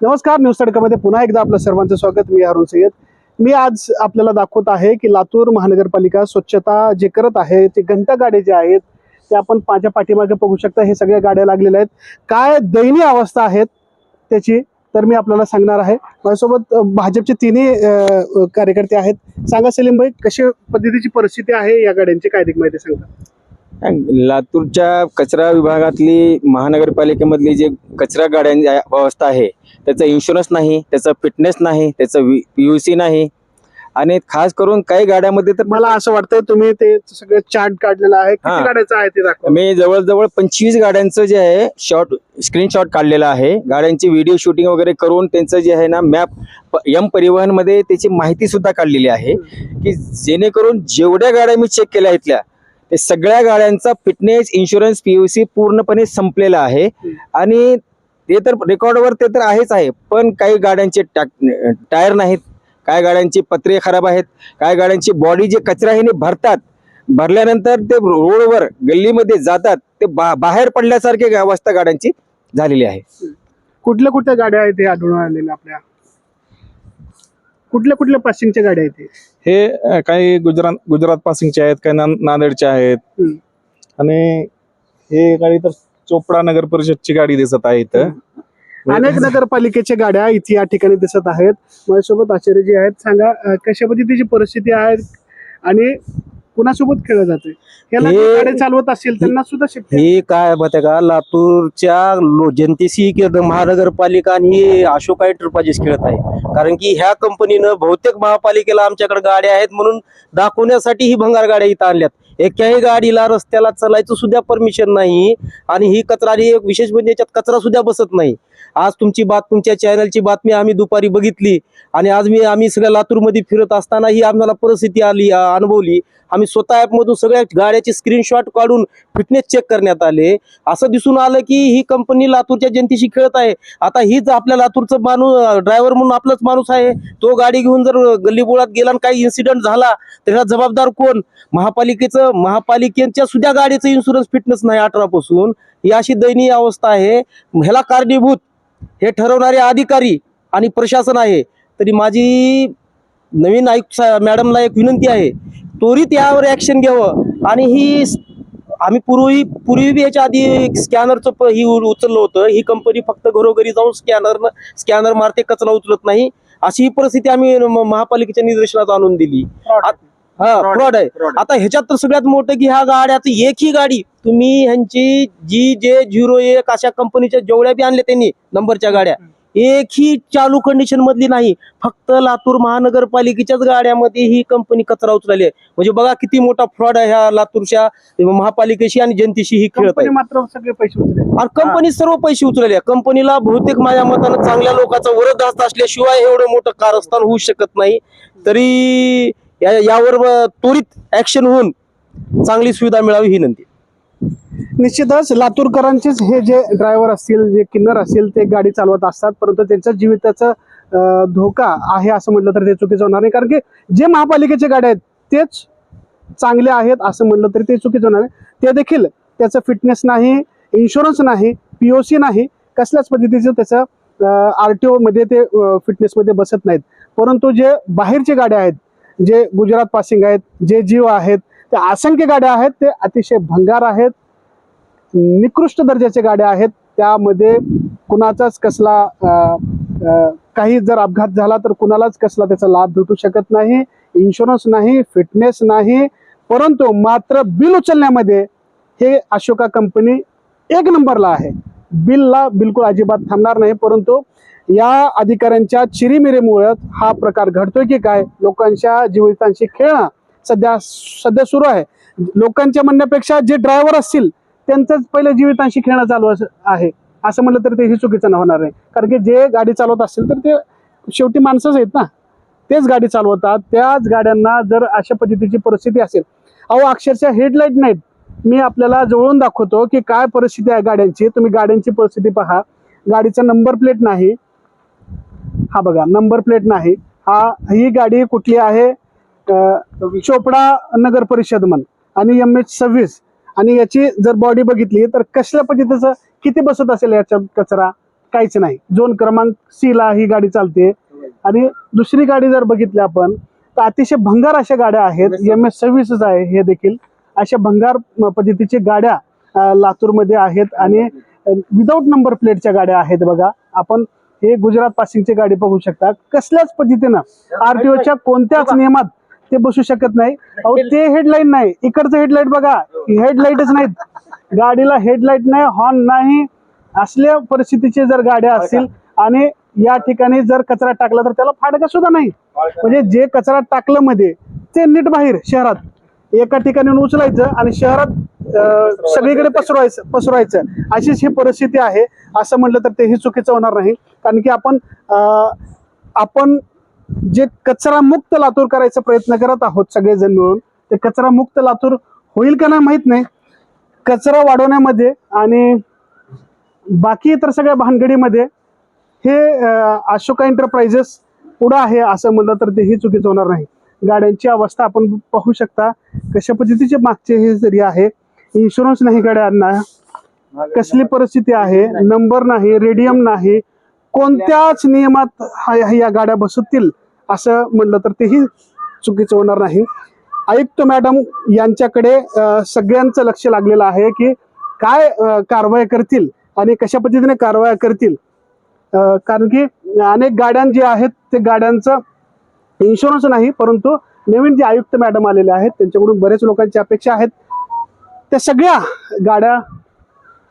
नमस्कार न्यूज तडकामध्ये पुन्हा एकदा आपलं सर्वांचं स्वागत. मी अरुण सय्यद. मी आज आपल्याला दाखवत आहे की लातूर महानगरपालिका स्वच्छता जे करत आहे ते घंटा जे आहेत ते आपण माझ्या पाठीमागे बघू शकता. हे सगळ्या गाड्या लागलेल्या आहेत. काय दयनीय अवस्था आहेत त्याची तर मी आपल्याला सांगणार आहे. माझ्यासोबत भाजपचे तिन्ही कार्यकर्ते आहेत. सांगा सलीम भाई कशा पद्धतीची परिस्थिती आहे या गाड्यांची? काय माहिती सांगता? लातूरच्या कचरा विभागातली महानगरपालिकेमधली जे कचरा गाड्यांची अवस्था आहे त्याचा इन्शुरन्स नाही त्याचा फिटनेस नाही त्याचं यू सी नाही. आणि खास करून काही गाड्यामध्ये तर मला असं वाटतंय तुम्ही ते सगळं चार्ट काढलेलं आहे. किती. गाड्याचं आहे ते दाखवा. मी जवळजवळ पंचवीस गाड्यांचं जे आहे शॉर्ट स्क्रीनशॉट काढलेलं आहे. गाड्यांची व्हिडिओ शूटिंग वगैरे करून त्यांचं जे आहे ना मॅप यम परिवहनमध्ये त्याची माहिती सुद्धा काढलेली आहे. की जेणेकरून जेवढ्या गाड्या मी चेक केल्या इथल्या ते सगळ्या गाड्यांचा फिटनेस इन्शुरन्स पीयूसी पूर्णपणे संपलेला आहे. आणि ते तर रेकॉर्डवर ते तर आहेच आहे. पण काही गाड्यांचे टा- टायर नाहीत. काय गाड्यांची पत्रे खराब आहेत. काय गाड्यांची बॉडी जे कचरा भरतात भरल्यानंतर ते रोडवर गल्लीमध्ये जातात ते बा बाहेर पडल्यासारखी अवस्था गाड्यांची झालेली आहे. कुठल्या कुठल्या गाड्या आहेत आढळून आलेल्या आपल्या? कुठल्या कुठल्या पासिंगच्या गाड्या आहेत हे? काही गुजरात गुजरात पासिंगचे आहेत काही नांदेडचे आहेत. आणि हे गाडी तर चोपडा नगर परिषदची गाडी दिसत आहे इथं. अनेक नगरपालिकेच्या गाड्या इथे या ठिकाणी दिसत आहेत. माझ्यासोबत आचार्यजी आहेत. सांगा कशा पद्धतीची परिस्थिती आहे? आणि कुणासोबत खेळलं जाते याला जे हे- गाड्या चालवत असेल त्यांना सुद्धा शिफ्ट ही काय माहिती का? लातूरच्या लो- जनतेशी की महानगरपालिका आणि ही अशोका खेळत आहे. कारण की ह्या कंपनीनं बहुतेक महापालिकेला आमच्याकडे गाड्या आहेत म्हणून दाखवण्यासाठी ही भंगार गाड्या इथं आणल्यात. एकाही गाडीला रस्त्याला चालायचं सुद्धा परमिशन नाही आणि ही कचरा आणि एक विशेष म्हणजे याच्यात कचरा सुद्धा बसत नाही. आज तुमची बात तुमच्या चॅनलची बातमी आम्ही दुपारी बघितली आणि आज मी आम्ही सगळ्या लातूरमध्ये फिरत असताना ही आम्हाला परिस्थिती आली अनुभवली. आम्ही स्वतः ॲपमधून सगळ्या गाड्याचे स्क्रीनशॉट काढून फिटनेस चेक करण्यात आले. असं दिसून आलं की ही कंपनी लातूरच्या जनतेशी खेळत आहे. आता हीच आपल्या लातूरचं माणूस ड्रायव्हर म्हणून आपलाच माणूस आहे. तो गाडी घेऊन जर गल्लीबोळात गेला आणि काही इन्सिडेंट झाला त्याला जबाबदार कोण? महापालिकेचं महापालिकेच्या सुद्धा गाडीचं इन्शुरन्स फिटनेस नाही अठरा पासून ही अशी दयनीय अवस्था आहे. ह्याला कारणीभूत हे ठरवणारे अधिकारी आणि प्रशासन आहे. तरी माझी नवीन आयुक्त मॅडमला एक विनंती आहे. त्वरित यावर ऍक्शन घ्यावं. आणि ही आम्ही पूर्वी पूर्वी बी याच्या आधी स्कॅनरचं ही उचललं होतं. ही कंपनी फक्त घरोघरी जाऊन स्कॅनर स्कॅनर मारते कचरा उचलत नाही. अशी ही परिस्थिती आम्ही महापालिकेच्या निदर्शनात आणून दिली. हा. फ्रॉड आहे. आता ह्याच्यात तर सगळ्यात मोठं की ह्या गाड्याचं एकही गाडी तुम्ही ह्यांची जी जे झिरो एक अशा कंपनीच्या जेवढ्या बी आणल्या त्यांनी नंबरच्या गाड्या एकही चालू कंडिशन मधली नाही. फक्त लातूर महानगरपालिकेच्याच गाड्यामध्ये ही कंपनी कचरा उचलली आहे. म्हणजे बघा किती मोठा फ्रॉड आहे ह्या लातूरच्या महापालिकेशी आणि जनतेशी ही खेळत कंपनी आहे मात्र सगळे पैसे उचलले. आणि कंपनी सर्व पैसे उचलले. कंपनीला बहुतेक माझ्या मतानं चांगल्या लोकांचा वरदहस्त असल्याशिवाय एवढं मोठं कारस्थान होऊ शकत नाही. तरी या- यावर त्वरित ऍक्शन होऊन चांगली सुविधा मिळावी ही विनंती. निश्चितच लातूरकरांचेच हे जे ड्रायव्हर असतील जे किन्नर असतील ते गाडी चालवत असतात परंतु त्यांच्या जीविताचा धोका आहे असं म्हटलं तर ते चुकीचं होणार नाही. कारण की जे महापालिकेचे गाड्या आहेत तेच चांगले आहेत असं म्हटलं तरी ते चुकीचं होणार आहे ते देखील त्याचं फिटनेस नाही इन्शुरन्स नाही पीओसी नाही कसल्याच पद्धतीचं त्याचं आर टी ओमध्ये ते फिटनेसमध्ये बसत नाहीत. परंतु जे बाहेरचे गाड्या आहेत जे गुजरात पासिंग आहेत जे जीव आहेत त्या असंख्य गाड्या आहेत ते अतिशय भंगार आहेत निकृष्ट दर्जाच्या गाड्या आहेत. त्यामध्ये कुणाचाच कसला काही जर अपघात झाला तर कुणालाच कसला त्याचा लाभ भेटू शकत नाही. इन्शुरन्स नाही फिटनेस नाही. परंतु मात्र बिल उचलण्यामध्ये हे अशोका कंपनी एक नंबरला आहे. बिलला बिलकुल अजिबात थांबणार नाही परंतु या अधिकाऱ्यांच्या चिरीमिरीमुळे हा प्रकार घडतोय की काय? लोकांच्या जीवितांशी खेळणं सध्या सध्या सुरू आहे. लोकांच्या म्हणण्यापेक्षा जे ड्रायव्हर असतील त्यांचंच पहिले जीवितांशी खेळणं चालू आहे. असं म्हटलं तर ते ही चुकीचं न होणार आहे. कारण की जे गाडी चालवत असतील तर ते शेवटी माणसंच आहेत ना. तेच गाडी चालवतात. त्याच गाड्यांना जर अशा पद्धतीची परिस्थिती असेल अहो अक्षरशः हेडलाईट नाहीत. मी आपल्याला जवळून दाखवतो की काय परिस्थिती आहे गाड्यांची. तुम्ही गाड्यांची परिस्थिती पहा. गाडीचा नंबर प्लेट नाही. हा बघा नंबर प्लेट नाही. हा ही गाडी कुठली आहे? चोपडा नगर परिषद म्हण. आणि एम एच सव्वीस. आणि याची जर बॉडी बघितली तर कसल्या पद्धतीचं किती बसत असेल याच्या कचरा? काहीच नाही. झोन क्रमांक सी ला ही गाडी चालते. आणि दुसरी गाडी जर बघितली आपण तर अतिशय भंगार अशा गाड्या आहेत. एम एस सव्वीसच आहे हे देखील. अशा भंगार पद्धतीच्या गाड्या लातूरमध्ये आहेत. आणि विदाऊट नंबर प्लेटच्या गाड्या आहेत बघा. आपण हे गुजरात पासिंगची गाडी बघू शकता. कसल्याच पद्धतीनं आरटीओच्या कोणत्याच नियमात ते बसू शकत नाही. अहो ते हेडलाईट नाही. इकडचं हेडलाईट बघा. हेडलाईटच नाहीत. गाडीला हेडलाईट नाही हॉर्न नाही. असल्या परिस्थितीचे जर गाड्या असतील आणि या ठिकाणी जर कचरा टाकला तर त्याला फाडका सुद्धा नाही. म्हणजे जे कचरा टाकलं मध्ये ते नीट बाहेर शहरात. एका ठिकाणी उचलायचं आणि शहरात सगळीकडे पसरवायचं पसरवायचं. अशीच ही परिस्थिती आहे. असं म्हटलं तर तेही चुकीचं होणार नाही. कारण की आपण आपण जे कचरा मुक्त लातूर करायचा प्रयत्न करत आहोत सगळेजण मिळून ते कचरा मुक्त लातूर होईल का नाही माहीत नाही. कचरा वाढवण्यामध्ये आणि बाकी इतर सगळ्या भानगडीमध्ये हे अशोका एंटरप्राइजेस पुढं आहे असं म्हणलं तर तेही चुकीचं होणार नाही. गाड्यांची अवस्था आपण पाहू शकता. कशा पद्धतीचे मागचे हे जरी आहे इन्शुरन्स नाही गाड्यांना कसली परिस्थिती आहे? नंबर नाही रेडियम नाही. कोणत्याच नियमात या गाड्या बसतील असं म्हणलं तर तेही चुकीचं होणार नाही. आयुक्त मॅडम यांच्याकडे सगळ्यांचं लक्ष लागलेलं आहे की काय कारवाई करतील आणि कशा पद्धतीने कारवाया करतील. कारण की अनेक गाड्यां जे आहेत ते गाड्यांचं इन्शुरन्स नाही परंतु नवीन जे आयुक्त मॅडम आलेले आहेत त्यांच्याकडून बरेच लोकांची अपेक्षा आहेत. त्या सगळ्या गाड्या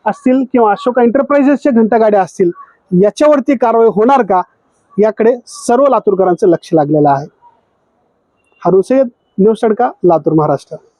असतील किंवा अशोका एंटरप्राइजेसच्या घंटा गाड्या असतील याच्यावरती कारवाई होणार का? याकडे सर्व लातूरकरांचं लक्ष लागलेलं आहे. हारून सय्यद न्यूज तडका लातूर महाराष्ट्र.